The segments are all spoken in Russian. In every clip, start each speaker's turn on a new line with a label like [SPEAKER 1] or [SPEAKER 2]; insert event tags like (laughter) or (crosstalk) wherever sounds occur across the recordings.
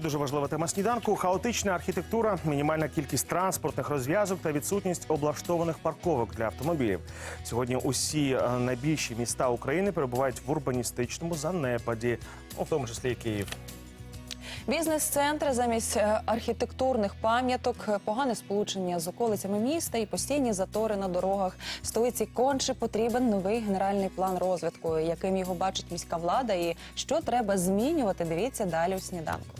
[SPEAKER 1] І дуже важлива тема сніданку: хаотична архітектура, мінімальна кількість транспортних розв'язок та відсутність облаштованих парковок для автомобілів. Сьогодні усі е, найбільші міста України перебувають в урбаністичному занепаді, в тому числі і Київ.
[SPEAKER 2] Бізнес-центри замість е, архітектурних пам'яток, погане сполучення з околицями міста і постійні затори на дорогах. Столиці конче потрібен новий генеральний план розвитку, яким його бачить міська влада, і що треба змінювати. Дивіться далі у сніданку.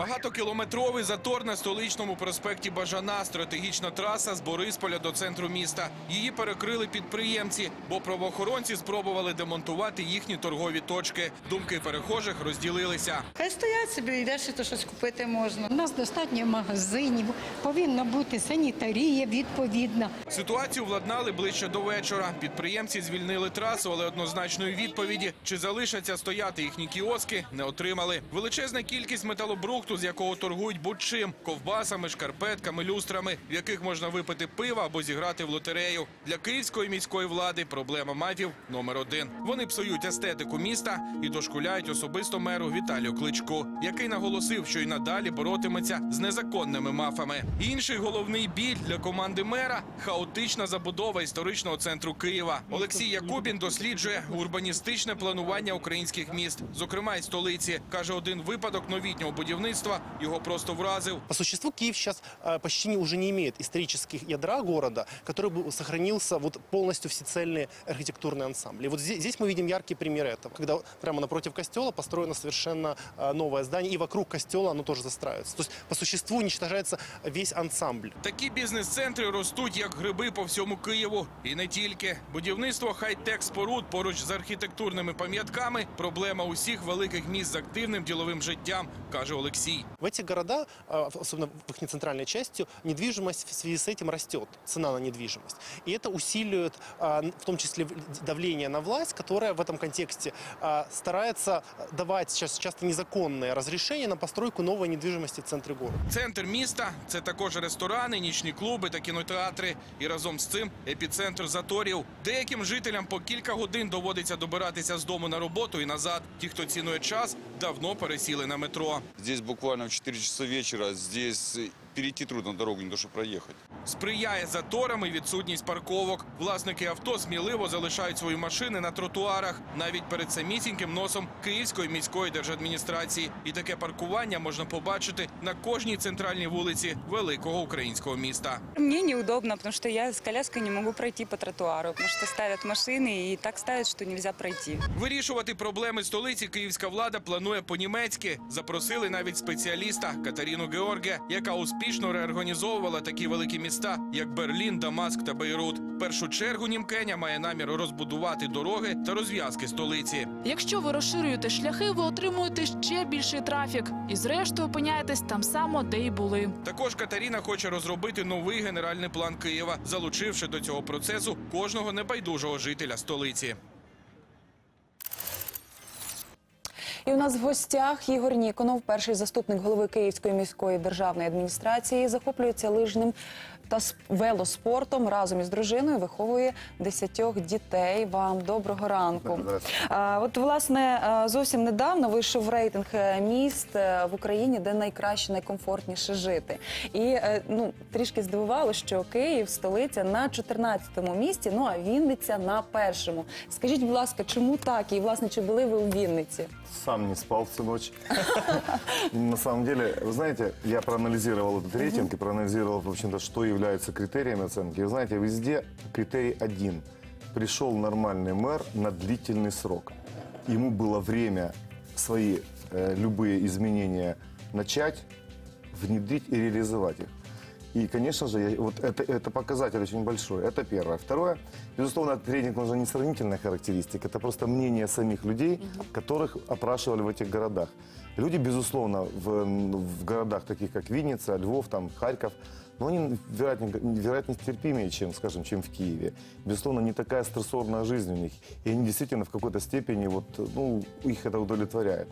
[SPEAKER 3] Багатокілометровий затор на столичному проспекті Бажана. Стратегічна траса з Борисполя до центру міста. Її перекрили підприємці, бо правоохоронці спробували демонтувати їхні торгові точки. Думки перехожих розділилися.
[SPEAKER 4] Хай стоять собі і то щось купити можна.
[SPEAKER 5] У нас достатньо магазинів, повинна бути санітарія відповідна.
[SPEAKER 3] Ситуацію владнали ближче до вечора. Підприємці звільнили трасу, але однозначної відповіді, чи залишаться стояти їхні кіоски, не отримали. Величезна кількість металобрухту, з якого торгують будь-чим – ковбасами, шкарпетками, люстрами, в яких можна випити пива або зіграти в лотерею. Для київської міської влади проблема мафів номер один. Вони псують естетику міста і дошкуляють особисто меру Віталію Кличку, який наголосив, що й надалі боротиметься з незаконними мафами. Інший головний біль для команди мера хаотична забудова історичного центру Києва. Олексій Якубін досліджує урбаністичне планування українських міст, зокрема й столиці. каже, один випадок новітнього будівництва його просто вразив.
[SPEAKER 6] По существу Киев сейчас э, почти не- уже не имеет исторических ядра города, который бы сохранился вот полностью всецельный архитектурный ансамбль. И вот здесь, здесь мы видим яркий пример этого, когда прямо напротив костела построено совершенно э, новое здание, и вокруг костела оно тоже застраивается. То есть по существу уничтожается весь ансамбль.
[SPEAKER 3] Такі бізнес-центри ростуть як гриби по всьому Києву. І не тільки. Будівництво хай-тек споруд поруч з архітектурними пам'ятками – проблема усіх великих міст з активним діловим життям, каже Олексій.
[SPEAKER 6] В эти города, э, особенно в их нецентральной части, недвижимость в связи с этим растет, цена на недвижимость. И это усиливает э, в том числе в- давление на власть, которая в этом контексте э, старается давать сейчас часто незаконные разрешения на постройку новой недвижимости в центре города.
[SPEAKER 3] Центр міста – це також ресторани, нічні клуби та кінотеатри. І разом з цим епіцентр заторів. Деяким жителям по кілька годин доводиться добиратися з дому на роботу і назад. Ті, хто цінує час, давно пересіли на метро.
[SPEAKER 7] Здесь буквально в 4 часа вечера, здесь перейти трудно дорогу, не то что проехать.
[SPEAKER 3] Сприяє заторам і відсутність парковок. Власники авто сміливо залишають свої машини на тротуарах, навіть перед самісіньким носом Київської міської держадміністрації. І таке паркування можна побачити на кожній центральній вулиці великого українського міста.
[SPEAKER 8] Мне неудобно, потому что я с коляской не могу пройти по тротуару, потому что ставят машины и так ставят, что нельзя пройти.
[SPEAKER 3] Вирішувати проблеми столиці київська влада планує по-німецьки. Запросили навіть спеціаліста Катерину Георге, яка успішно реорганізовувала такі великі міста, як Берлін, Дамаск та Бейрут. В першу чергу німкеня має намір розбудувати дороги та розв'язки столиці.
[SPEAKER 9] Якщо ви розширюєте шляхи, ви отримуєте ще більший трафік і зрештою опиняєтесь там само, де й були.
[SPEAKER 3] Також Катерина хоче розробити новий генеральний план Києва, залучивши до цього процесу кожного небайдужого жителя столиці.
[SPEAKER 2] І у нас в гостях Ігор Ніконов, перший заступник голови Київської міської державної адміністрації, захоплюється лижним та велоспортом разом із дружиною виховує десятьох дітей. Вам доброго ранку. А, от власне зовсім недавно вийшов рейтинг е, міст е, в Україні, де найкраще, найкомфортніше жити. І е, ну трішки здивувало, що Київ, столиця на 14-му місці. Ну а Вінниця на першому. Скажіть, будь ласка, чому так? І власне чи були ви у Вінниці?
[SPEAKER 10] Сам не спал всю ночь. (laughs) На самом деле, вы знаете, я проанализировал этот рейтинг и проанализировал, в общем-то, что является критерием оценки. Вы знаете, везде критерий один. Пришел нормальный мэр на длительный срок. Ему было время свои э, любые изменения начать, внедрить и реализовать их. И, конечно же, я- вот это, это показатель очень большой. Это первое. Второе, безусловно, этот рейтинг не сравнительная характеристика, это просто мнение самих людей, которых опрашивали в этих городах. Люди, безусловно, в, в городах таких, как Винница, Львов, там, Харьков, но они, вероятнее, вероятнее терпимее, чем, скажем, чем в Киеве. Безусловно, не такая стрессорная жизнь у них. И они действительно в какой-то степени, вот, ну, их это удовлетворяет.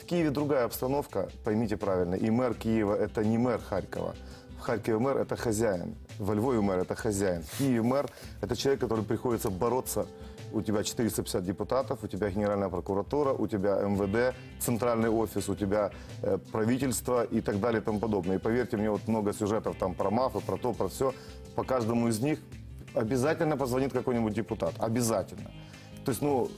[SPEAKER 10] В Киеве другая обстановка, поймите правильно, и мэр Киева – это не мэр Харькова. В Харькове мэр – это хозяин, во Львове мэр – это хозяин. В Киеве мэр – это человек, который приходится бороться у тебя 450 депутатов, у тебя Генеральная прокуратура, у тебя МВД, центральный офис, у тебя э, правительство и так далее и тому подобное. И поверьте мне, вот много сюжетов там про мафы, про то, про все. По каждому из них обязательно позвонит какой-нибудь депутат. Обязательно. То есть, ну,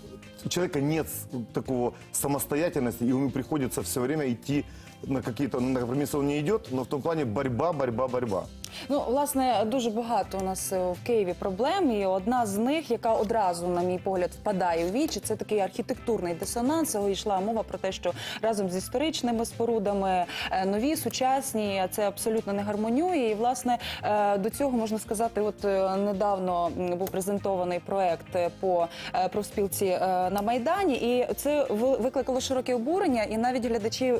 [SPEAKER 10] у человека нет такого самостоятельности, и ему приходится все время идти на какие-то, на компромиссы он не идет, но в том плане борьба, борьба, борьба.
[SPEAKER 2] Ну, власне, дуже багато у нас е, в Києві проблем, і одна з них, яка одразу, на мій погляд, впадає у вічі, це такий архітектурний дисонанс. Йшла мова про те, що разом з історичними спорудами е, нові, сучасні, це абсолютно не гармонює. І власне е, до цього можна сказати, от недавно був презентований проект по профспілці на майдані, і це ви- викликало широке обурення, і навіть глядачі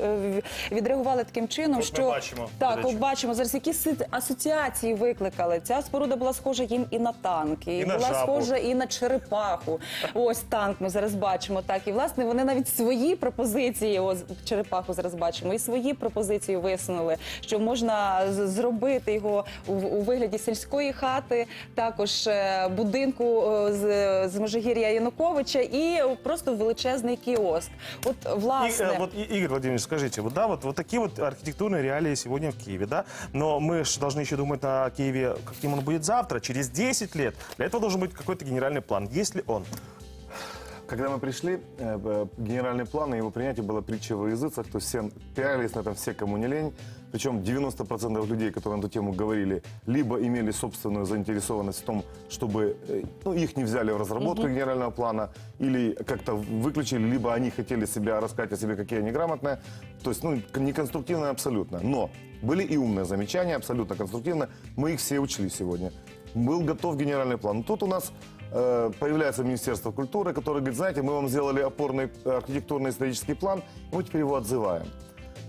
[SPEAKER 2] відреагували таким чином,
[SPEAKER 1] От ми
[SPEAKER 2] що
[SPEAKER 1] бачимо,
[SPEAKER 2] так, от бачимо зараз, які си- асоціації викликали. Ця споруда була схожа їм і на танк, і,
[SPEAKER 1] І на
[SPEAKER 2] була
[SPEAKER 1] жабу.
[SPEAKER 2] схожа і на черепаху. (laughs) Ось танк ми зараз бачимо. Так, і власне вони навіть свої пропозиції, ось черепаху зараз бачимо, і свої пропозиції висунули, що можна з- зробити його у, у вигляді сільської хати, також е, будинку е, з, з Межигір'я Януковича, і просто величезний кіоск. От
[SPEAKER 1] И,
[SPEAKER 2] власне.
[SPEAKER 1] э, вот, И- Игорь Владимирович, скажите, вот да, вот, вот такие вот архитектурные реалии сегодня в Киеве, да, но мы же должны еще думать о Киеве, каким он будет завтра, через 10 лет. Для этого должен быть какой-то генеральный план. Есть ли он?
[SPEAKER 10] Когда мы пришли, э, б- генеральный план и его принятие было притча во языцах, то есть все пиарились на этом все, кому не лень. Причем 90% людей, которые на эту тему говорили, либо имели собственную заинтересованность в том, чтобы э, ну, их не взяли в разработку генерального плана, или как-то выключили, либо они хотели себя рассказать о себе, какие они грамотные. То есть, ну, неконструктивно абсолютно. Но были и умные замечания, абсолютно конструктивно. Мы их все учли сегодня. Был готов генеральный план. Тут у нас э, появляется Министерство культуры, которое говорит, знаете, мы вам сделали опорный э, архитектурно-исторический план, мы теперь его отзываем.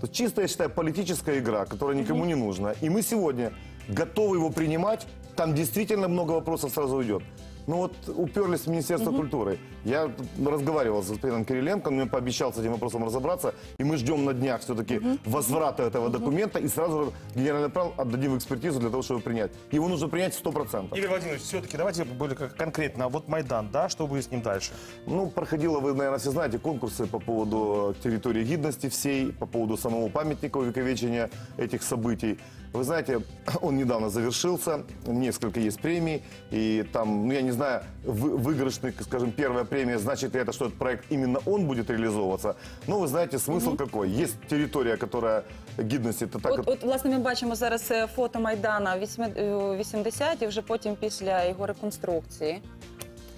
[SPEAKER 10] То чисто, я считаю, политическая игра, которая никому не нужна. И мы сегодня готовы его принимать. Там действительно много вопросов сразу уйдет. Ну вот уперлись в Министерство культуры. Я разговаривал с господином Кириленко, он мне пообещал с этим вопросом разобраться. И мы ждем на днях все-таки возврата этого документа и сразу генеральный план отдадим в экспертизу для того, чтобы принять. Его нужно принять 100%.
[SPEAKER 1] Игорь Владимирович, все-таки давайте более конкретно. А Вот Майдан, да, что будет с ним дальше?
[SPEAKER 10] Ну, проходило, вы, наверное, все знаете, конкурсы по поводу территории гидности всей, по поводу самого памятника увековечения этих событий. Вы знаете, (clears throat) он недавно завершился, несколько есть премий, и там, ну, я не знаю, вы- выигрышный, скажем, первая премия, значит ли это, что этот проект именно он будет реализовываться. Но вы знаете, смысл какой? Есть территория, которая гидности, это так...
[SPEAKER 2] От, от, власне, ми бачимо зараз е, фото Майдана 80 і вже потім після його реконструкції.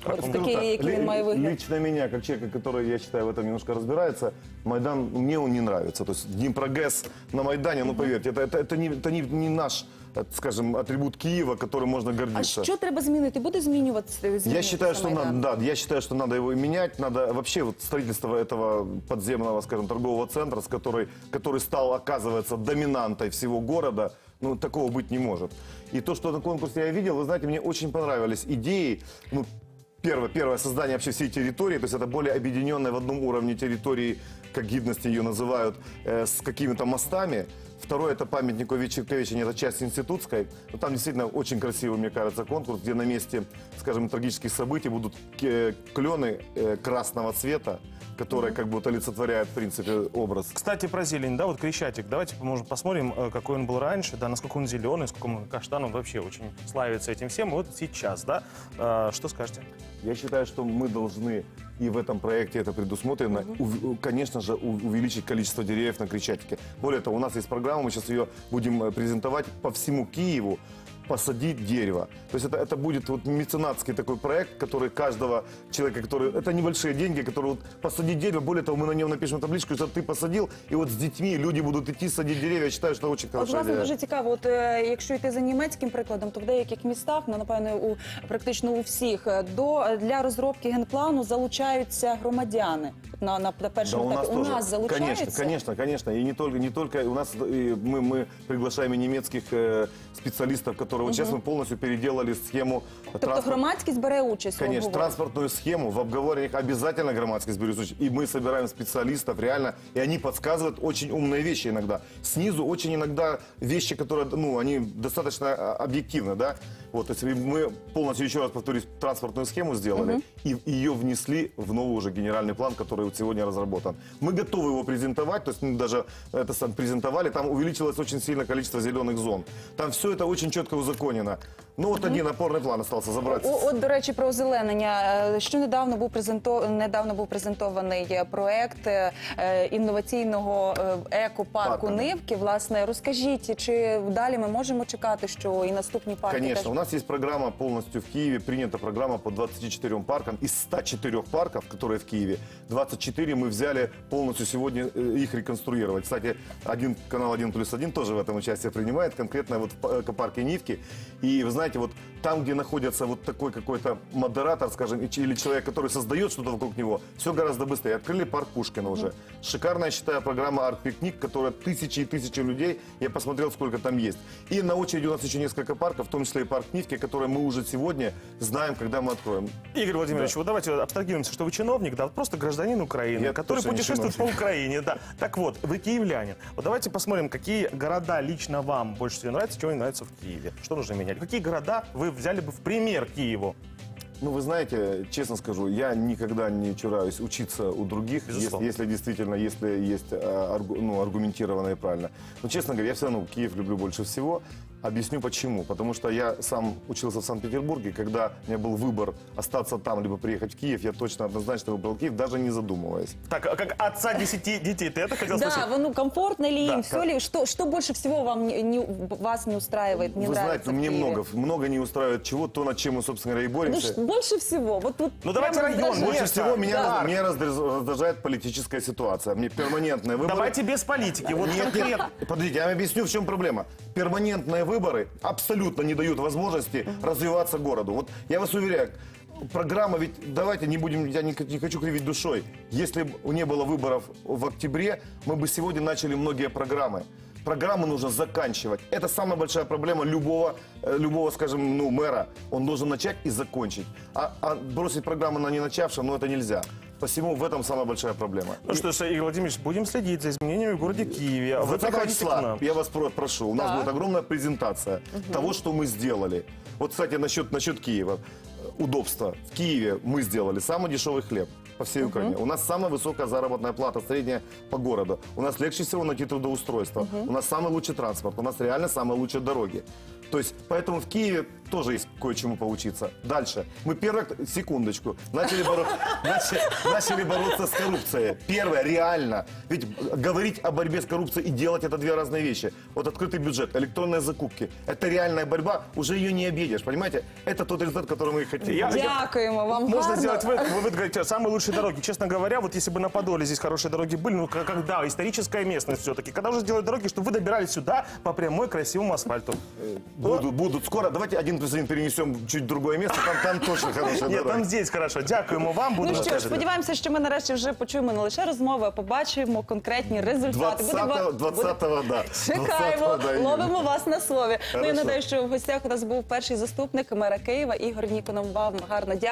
[SPEAKER 2] От
[SPEAKER 10] Ну,
[SPEAKER 2] такий,
[SPEAKER 10] так,
[SPEAKER 2] який
[SPEAKER 10] ли-
[SPEAKER 2] він має вигляд.
[SPEAKER 10] Лично меня, как человека, который, я считаю, в этом немножко разбирается, Майдан, мне он не нравится. То есть Днепрогэс на Майдане, ну поверьте, это, это, это, не, это не, не наш, э, скажем, атрибут Киева, которым можно
[SPEAKER 2] А
[SPEAKER 10] гордиться.
[SPEAKER 2] що треба змінити? Буде змінюватися?
[SPEAKER 10] Я
[SPEAKER 2] змінюватися
[SPEAKER 10] считаю, что
[SPEAKER 2] Майдан?
[SPEAKER 10] надо, да, я считаю, что надо его менять, надо вообще вот строительство этого подземного, скажем, торгового центра, с который, который стал, оказывается, доминантой всего города, ну, такого быть не может. И то, что на конкурсе я видел, вы знаете, мне очень понравились идеи, ну, Первое, первое создание вообще всей территории, то есть это более объединенная в одном уровне территории, как гидности ее называют, э, с какими-то мостами. Второе, это памятник Увечевичения, это часть институтской. Но там действительно очень красивый, мне кажется, конкурс, где на месте, скажем, трагических событий будут клены э, красного цвета, которые как бы вот олицетворяют, в принципе, образ.
[SPEAKER 1] Кстати, про зелень, да, вот Крещатик. Давайте может, посмотрим, э, какой он был раньше, да, насколько он зеленый, сколько он каштан, он вообще очень славится этим всем. Вот сейчас, да, Э, что скажете?
[SPEAKER 10] Я считаю, что мы должны, и в этом проекте это предусмотрено, ув- конечно же, увеличить количество деревьев на Крещатике. Более того, у нас есть программа, мы сейчас ее будем презентовать по всему Киеву, посадить дерево. То есть это, это будет вот меценатский такой проект, который каждого человека, который... Это небольшие деньги, которые вот посадить дерево. Более того, мы на нем напишем табличку, что ты посадил, и вот с детьми люди будут идти садить деревья. Я считаю, что это очень
[SPEAKER 2] От,
[SPEAKER 10] хорошая
[SPEAKER 2] власне,
[SPEAKER 10] идея.
[SPEAKER 2] дуже цікаво. От е, якщо йти за німецьким прикладом, то в деяких містах, ну напевно, у практично у всіх, е, до для розробки генплану залучаються громадяни. От На, на, на першому етапі. у
[SPEAKER 10] тоже.
[SPEAKER 2] нас залучаються.
[SPEAKER 10] Конечно, конечно, конечно. И не только, не только у нас и мы, мы приглашаем и немецких э, специалистов, которые вот сейчас мы полностью переделали схему
[SPEAKER 2] Тобто
[SPEAKER 10] транспорт-
[SPEAKER 2] громадськість бере участь. у
[SPEAKER 10] Конечно,
[SPEAKER 2] обговоренні.
[SPEAKER 10] транспортную схему в обговорениях обязательно громадский сберет случай. И мы собираем специалистов реально, и они подсказывают очень умные вещи иногда. Снизу очень иногда вещи, которые, ну, они достаточно а, объективны, да. Вот, то есть мы полностью, еще раз повторюсь, транспортную схему сделали и ее внесли в новый уже генеральный план, который вот сегодня разработан. Мы готовы его презентовать, то есть мы даже это сам презентовали, там увеличилось очень сильно количество зеленых зон. Там все это очень четко узаконено. Ну вот один опорный план остался забрать.
[SPEAKER 2] О, от, до речі, про озеленення. Е, Що недавно був презенто... недавно був презентований е, проект е, інноваційного е, екопарку
[SPEAKER 10] Парку, да.
[SPEAKER 2] Нивки. Власне, розкажіть, чи далі ми можемо чекати, що і наступні парки
[SPEAKER 10] Конечно,
[SPEAKER 2] теж
[SPEAKER 10] у Нас есть программа полностью в Киеве, принята программа по 24 паркам. Из 104 парков, которые в Киеве, 24 мы взяли полностью сегодня э, их реконструировать. Кстати, один канал 1 плюс 1 тоже в этом участие принимает, конкретно вот в па- экопарке Нивки. И вы знаете, вот там, где находится вот такой какой-то модератор, скажем, или человек, который создает что-то вокруг него, все гораздо быстрее. Открыли парк Пушкина уже. Шикарная, я считаю, программа «Арт-пикник», которая тысячи и тысячи людей, я посмотрел, сколько там есть. И на очереди у нас еще несколько парков, в том числе и парк Нивки, который мы уже сегодня знаем, когда мы откроем.
[SPEAKER 1] Игорь Владимирович, вот давайте абстрагируемся, что вы чиновник, да, вот просто гражданин Украины,
[SPEAKER 10] Я
[SPEAKER 1] который путешествует по. Украине, да. Так вот, вы киевлянин. Вот давайте посмотрим, какие города лично вам больше всего нравятся, чего не нравится в Киеве. Что нужно менять? Какие города вы взяли бы в пример Киеву?
[SPEAKER 10] Ну, вы знаете, честно скажу, я никогда не чураюсь учиться у других, если, если действительно, если есть аргу- ну, аргументированно и правильно. Но, честно говоря, я все равно Киев люблю больше всего. Объясню почему. Потому что я сам учился в Санкт-Петербурге, когда у меня был выбор остаться там, либо приехать в Киев, я точно однозначно выбрал Киев, даже не задумываясь.
[SPEAKER 1] Так, а как отца 10 детей, ты это хотел
[SPEAKER 2] Да,
[SPEAKER 1] спросить?
[SPEAKER 2] вы, ну, комфортно ли
[SPEAKER 1] Да,
[SPEAKER 2] им, все
[SPEAKER 1] да.
[SPEAKER 2] ли, что, что больше всего вам не, не- вас не устраивает, не
[SPEAKER 10] Вы
[SPEAKER 2] нравится
[SPEAKER 10] знаете, мне много, много не устраивает чего, то, над чем мы, собственно говоря, и
[SPEAKER 2] Ну,
[SPEAKER 10] боремся.
[SPEAKER 2] ш- больше всего, вот тут
[SPEAKER 1] Ну, давайте район,
[SPEAKER 2] раздражает.
[SPEAKER 10] Больше всего меня,
[SPEAKER 2] Да.
[SPEAKER 10] меня раздражает, раздражает политическая ситуация. Мне перманентные выборы.
[SPEAKER 1] Давайте без политики, вот
[SPEAKER 10] Нет,
[SPEAKER 1] конкретно.
[SPEAKER 10] нет, подождите, я вам объясню, в чем проблема. Перманентные выборы абсолютно не дают возможности развиваться городу. Вот я вас уверяю, программа ведь, давайте не будем, я не, не хочу кривить душой. Если бы не было выборов в октябре, мы бы сегодня начали многие программы. Программы нужно заканчивать. Это самая большая проблема любого, э, любого, скажем, ну, мэра. Он должен начать и закончить. А, а бросить программу на не начавшем, ну, это нельзя. Посему в этом самая большая проблема.
[SPEAKER 1] Ну что ж, Игорь Владимирович, будем следить за изменениями в городе Киеве. Вы
[SPEAKER 10] 20
[SPEAKER 1] приходите к
[SPEAKER 10] числа,
[SPEAKER 1] нам.
[SPEAKER 10] я вас про- прошу, у нас
[SPEAKER 2] Так.
[SPEAKER 10] будет огромная презентация того, что мы сделали. Вот, кстати, насчет, насчет Киева. Э, Удобство. В Киеве мы сделали самый дешевый хлеб по всей Украине. У нас самая высокая заработная плата, средняя по городу. У нас легче всего найти трудоустройство. У нас самый лучший транспорт. У нас реально самые лучшие дороги. То есть, поэтому в Киеве тоже есть кое-чему поучиться. Дальше. Мы первое, секундочку, начали, боро- начали, начали бороться с коррупцией. Первое, реально. Ведь говорить о борьбе с коррупцией и делать это две разные вещи. Вот открытый бюджет, электронные закупки. Это реальная борьба, уже ее не объедешь, понимаете? Это тот результат, который мы и хотим.
[SPEAKER 1] Я-
[SPEAKER 2] Дякуємо вам.
[SPEAKER 1] Можно
[SPEAKER 2] гарно.
[SPEAKER 1] сделать вывод, вы, вы говорите, самые лучшие дороги. Честно говоря, вот если бы на Подоле здесь хорошие дороги были, ну как- когда, историческая местность все-таки, когда уже сделать дороги, чтобы вы добирались сюда по прямой красивому асфальту.
[SPEAKER 10] Будут, будут скоро. Давайте один плюс один перенесем чуть в другое место, там, там точно хорошая
[SPEAKER 1] Нет,
[SPEAKER 10] дорога.
[SPEAKER 1] там здесь хорошо. Дякуємо вам.
[SPEAKER 2] Ну
[SPEAKER 1] Будемо
[SPEAKER 2] що ж, сподіваємося, що ми нарешті вже почуємо не лише розмови, а побачимо конкретні результати.
[SPEAKER 10] 20-го, 20-го, да.
[SPEAKER 2] Чекаємо,
[SPEAKER 10] 20-го, да, Ігор.
[SPEAKER 2] ловимо вас на слові. Ну я
[SPEAKER 10] Хорошо.
[SPEAKER 2] нагадаю, що в гостях у нас був перший заступник мера Києва Ігор Ніконов. Вам гарно дякую.